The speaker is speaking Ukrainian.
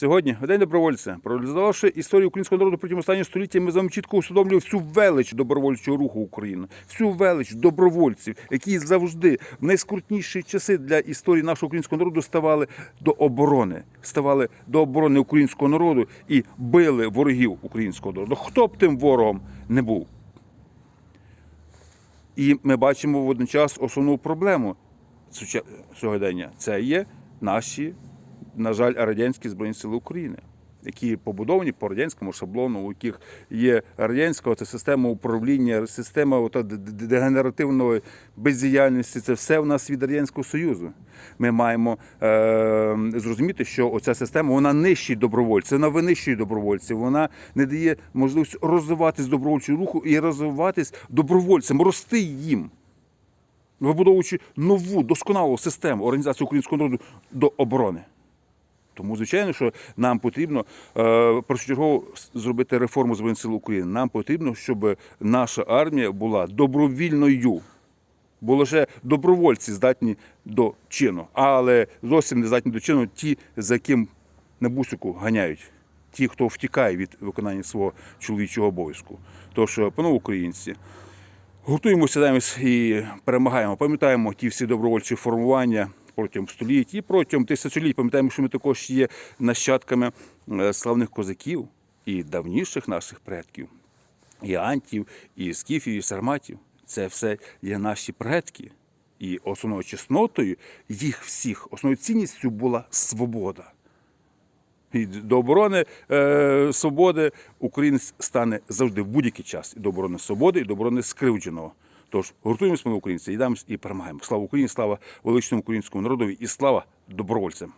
Сьогодні в День добровольця, проаналізувавши історію українського народу протягом останнього століття, ми з вами чітко усвідомлюємо всю велич добровольчого руху України, всю велич добровольців, які завжди в найскрутніші часи для історії нашого українського народу ставали до оборони, ставали до оборони українського народу і били ворогів українського народу. Хто б тим ворогом не був. І ми бачимо водночас основну проблему сьогодення. Це є наші, на жаль, радянські Збройні Сили України, які побудовані по радянському шаблону, у яких є радянська ота система управління, система ота дегенеративної бездіяльності. Це все в нас від Радянського Союзу. Ми маємо е, зрозуміти, що оця система вона нищить добровольців, вона винищує добровольців, вона не дає можливість розвиватись добровольчому руху і розвиватись добровольцям, рости їм вибудовуючи нову досконалу систему організації українського народу до оборони. Тому, звичайно, що нам потрібно е, першочергово зробити реформу Збройних сил України. Нам потрібно, щоб наша армія була добровільною. Бо лише добровольці здатні до чину, але зовсім не здатні до чину ті, за яким на бусику ганяють, ті, хто втікає від виконання свого чоловічого обов'язку. Тож, е, панове українці, Гуртуємося і перемагаємо. Пам'ятаємо ті всі добровольчі формування протягом століть і протягом тисячоліть. Пам'ятаємо, що ми також є нащадками е, славних козаків і давніших наших предків, і антів, і скіфів, і сарматів. Це все є наші предки. І основною чеснотою їх всіх, основною цінністю була свобода. І до оборони е, свободи українець стане завжди в будь-який час. І до оборони свободи, і до оборони скривдженого. Тож гуртуємось ми українці, йдемось і перемагаємо. Слава Україні, слава величному українському народові і слава добровольцям.